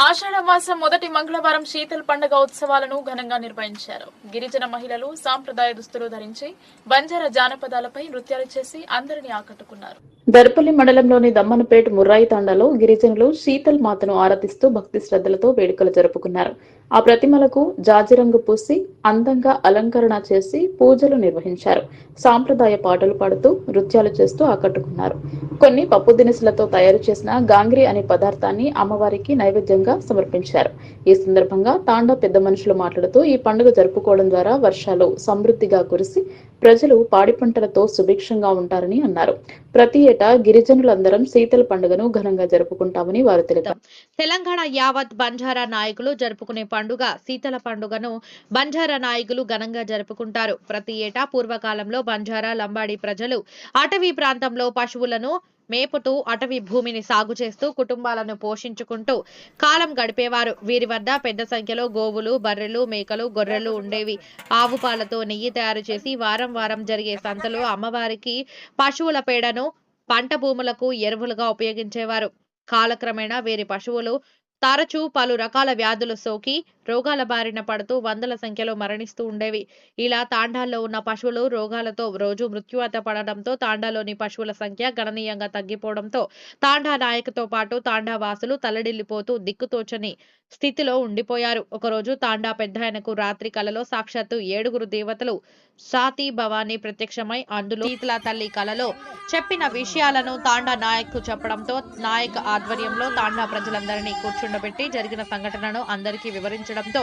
ఆషాఢ మాసం మొదటి మంగళవారం శీతల్ పండుగ ఉత్సవాలను ఘనంగా నిర్వహించారు. గిరిజన మహిళలు సాంప్రదాయ దుస్తులు ధరించి బంజారా జానపదాలపై నృత్యాలు చేసి అందరినీ ఆకట్టుకున్నారు. దర్పల్లి మండలంలోని దమ్మనపేట ముర్రాయి తాండాలో గిరిజనులు శీతల్ మాతను ఆరాధిస్తూ భక్తి శ్రద్ధలతో వేడుకలు జరుపుకున్నారు. ఆ ప్రతిమలకు జాజిరంగు పూసి అందంగా అలంకరణ చేసి పూజలు నిర్వహించారు. సాంప్రదాయ పాటలు పాడుతూ నృత్యాలు చేస్తూ ఆకట్టుకున్నారు. కొన్ని పప్పు దినుసులతో తయారు చేసిన గాంగ్రీ అనే పదార్థాన్ని అమ్మవారికి నైవేద్యంగా సమర్పించారు. ఈ సందర్భంగా తాండా పెద్ద మనుషులు మాట్లాడుతూ ఈ పండుగ జరుపుకోవడం ద్వారా వర్షాలు సమృద్ధిగా కురిసి ప్రజలు పాడి పంటలతో సుభిక్షంగా ఉంటారని అన్నారు. ప్రతి ఏటా గిరిజనులందరం శీతల పండుగను ఘనంగా జరుపుకుంటామని వారు తెలిపారు. తెలంగాణ యావత్ బంజారా నాయకులు జరుపుకునే పండుగ శీతల పండుగను బంజారా నాయకులు ఘనంగా జరుపుకుంటారు. ప్రతి ఏటా పూర్వకాలంలో బంజారా లంబాడి ప్రజలు అటవీ ప్రాంతంలో పశువులను మేపుతూ అటవీ భూమిని సాగు చేస్తూ కుటుంబాలను పోషించుకుంటూ కాలం గడిపేవారు. వీరి వద్ద పెద్ద సంఖ్యలో గోవులు బర్రెలు మేకలు గొర్రెలు ఉండేవి. ఆవు పాలతో నెయ్యి తయారు చేసి వారం వారం జరిగే సంతలో అమ్మవారికి పశువుల పేడను పంట భూములకు ఎరువులుగా ఉపయోగించేవారు. కాలక్రమేణా వీరి పశువులు తరచూ పలు రకాల వ్యాధులు సోకి రోగాల బారిన పడుతూ వందల సంఖ్యలో మరణిస్తూ ఉండేవి. ఇలా తాండాల్లో ఉన్న పశువులు రోగాలతో రోజు మృత్యువాత పడడంతో తాండాలోని పశువుల సంఖ్య గణనీయంగా తగ్గిపోవడంతో తాండా నాయకుతో పాటు తాండా వాసులు తల్లడిల్లిపోతూ దిక్కుతోచని స్థితిలో ఉండిపోయారు. ఒకరోజు తాండా పెద్ద ఆయనకు రాత్రి కలలో సాక్షాత్తు ఏడుగురు దేవతలు సాతి భవాని ప్రత్యక్షమై అందులో శీతల తల్లి కలలో చెప్పిన విషయాలను తాండా నాయక్ చెప్పడంతో నాయక్ ఆధ్వర్యంలో తాండా ప్రజలందరినీ పెట్టి జరిగిన సంఘటనను అందరికీ వివరించడంతో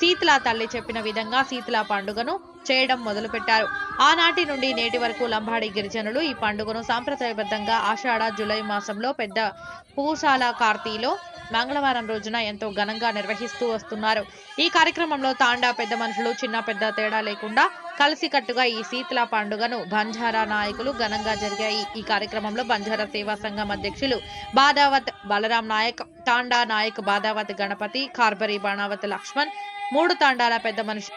శీతల తల్లి చెప్పిన విధంగా శీతల పండుగను చేయడం మొదలుపెట్టారు. ఆనాటి నుండి నేటి వరకు లంబాడి గిరిజనులు ఈ పండుగను సాంప్రదాయబద్ధంగా ఆషాఢ జూలై మాసంలో పెద్ద పూసాల కార్తీలో మంగళవారం రోజున ఎంతో ఘనంగా నిర్వహిస్తూ వస్తున్నారు. ఈ కార్యక్రమంలో తాండా పెద్ద మనుషులు చిన్న పెద్ద తేడా లేకుండా కలిసికట్టుగా ఈ శీతల పండుగను బంజారా నాయకులు ఘనంగా జరిగాయి. ఈ కార్యక్రమంలో బంజారా సేవా సంఘం అధ్యక్షులు బాదావత్ బలరాం నాయక్ తాండా నాయక్ బాదావత్ గణపతి కార్బరీ బాణావత్ లక్ష్మణ్ మూడు తాండాల పెద్ద మనుషులు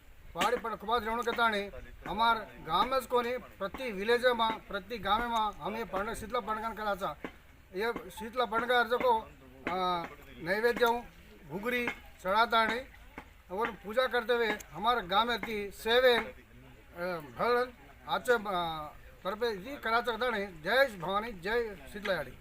પહાડી પર ખૂબ જ રહેણું કહેતાણે અમાર ગામ જ કોની પ્રતિ વિલેજમાં પ્રતિ ગામેમાં અમે પણ શીતલા પણગાન કરાचा એ શીતલા પણગાર જકો નૈવેદ્ય ઘૂઘરી ચડાતાણી और पूजा करते हुए हमारे गाँव में थी सेवेन भर आचे तरपे जी करा सकता नहीं जय भवानी जय शीतलाड़ी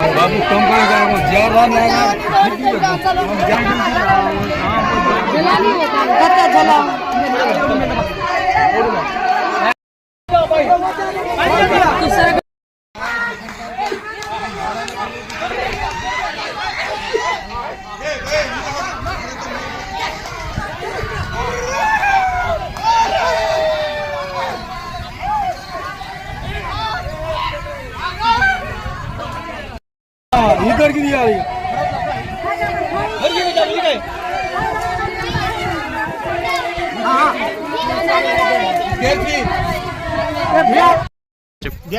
बाबू कम करे ज़्यादा नहीं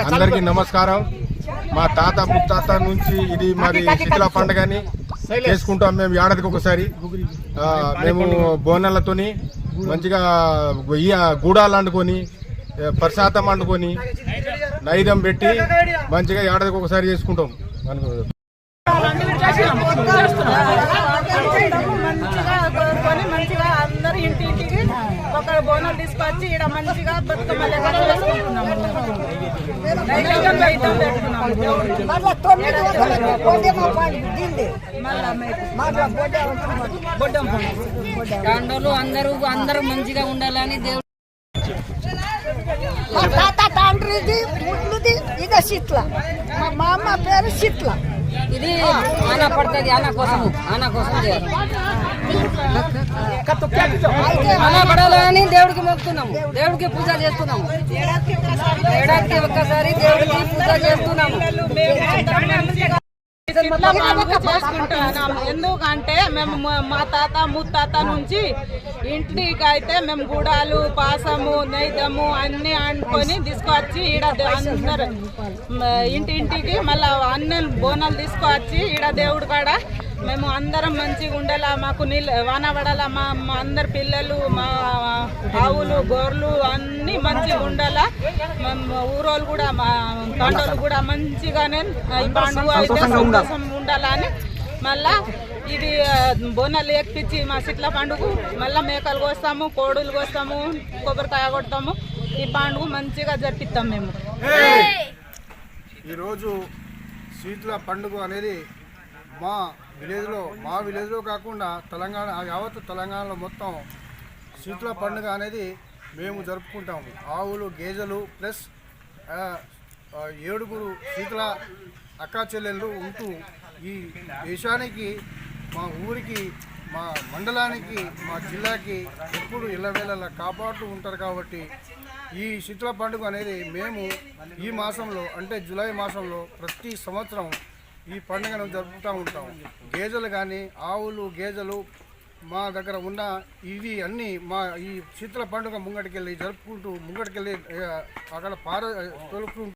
అందరికీ నమస్కారం. మా తాత ముత్తాత నుంచి ఇది మరి శిథిల పండుగని చేసుకుంటాం మేము ఏడాదికి ఒకసారి. మేము బోనాలతోని మంచిగా ఇయ్య గూడాలు వండుకొని ప్రసాదం వండుకొని నైదం పెట్టి మంచిగా ఏడాదికి ఒకసారి చేసుకుంటాం. అనుకో మంచిగా కొనుక్కొని మంచిగా అందరు ఇంటి ఇంటికి ఒక బోనం తీసుకొచ్చి ఇక్కడ మంచిగా బతుకమ్మ లెక్క మేము అందరూ అందరూ మంచిగా ఉండాలని దేవుడు మా తాత తండ్రిది ముట్లుది ఇక శీట్ల. మా మా అమ్మ పేరు శీట్ల. ఇది ఆన పడుతుంది ఆన కోసం ఆన కోసం చేయాలి. ఆన దేవుడికి మొక్కుతున్నాము. దేవుడికి పూజ చేస్తున్నాము. ఏడాదికి ఒక్కసారి దేవుడికి పూజ చేస్తున్నాము. చేసుకుంటున్నాము. ఎందుకంటే మేము మా- మా తాత ముత్తాత నుంచి ఇంటికి అయితే మేము గుడాలు పాసము నైదము అన్ని అనుకొని తీసుకొచ్చి ఈడ అందరు ఇంటి ఇంటికి మళ్ళా అన్ని బోనాలు తీసుకొచ్చి ఈడ దేవుడు కాడ మేము అందరం మంచిగా ఉండాలా మాకు నీళ్ళు వాన పడాలా మా మా అందరి పిల్లలు మా ఆవులు గొర్రెలు అన్ని మంచిగా ఉండాలా. మేము ఊరోళ్ళు కూడా మా తండ్రులు కూడా మంచిగానే ఈ పండుగ అయితే సంతోషం ఉండాలని మళ్ళా ఇది బోనాలు ఎక్కించి మా సిట్ల పండుగ మళ్ళా మేకలు కోస్తాము కోడులు కోస్తాము కొబ్బరికాయ కొడతాము. ఈ పండుగ మంచిగా జరిపిస్తాం మేము. ఈరోజు శీతల పండుగ అనేది మా విలేజ్లో మా విలేజ్లో కాకుండా తెలంగాణ యావత్ తెలంగాణలో మొత్తం శీతల పండుగ అనేది మేము జరుపుకుంటాము. ఆవులు గేదెలు ప్లస్ ఏడుగురు శీతల అక్కా చెల్లెళ్ళు ఉంటూ ఈ దేశానికి మా ఊరికి మా మండలానికి మా జిల్లాకి ఎప్పుడు ఇళ్ళవేళలా కాపాడుతూ ఉంటారు కాబట్టి ఈ శీతల పండుగ అనేది మేము ఈ మాసంలో అంటే జూలై మాసంలో ప్రతి సంవత్సరం ఈ పండుగను జరుపుతూ ఉంటాం. గేదెలు కానీ ఆవులు గేదెలు మా దగ్గర ఉన్న ఇవి అన్నీ మా ఈ శీతల పండుగ ముంగటికెళ్ళి జరుపుకుంటూ ముంగటికెళ్ళి అక్కడ పార తొలుపుకుంటూ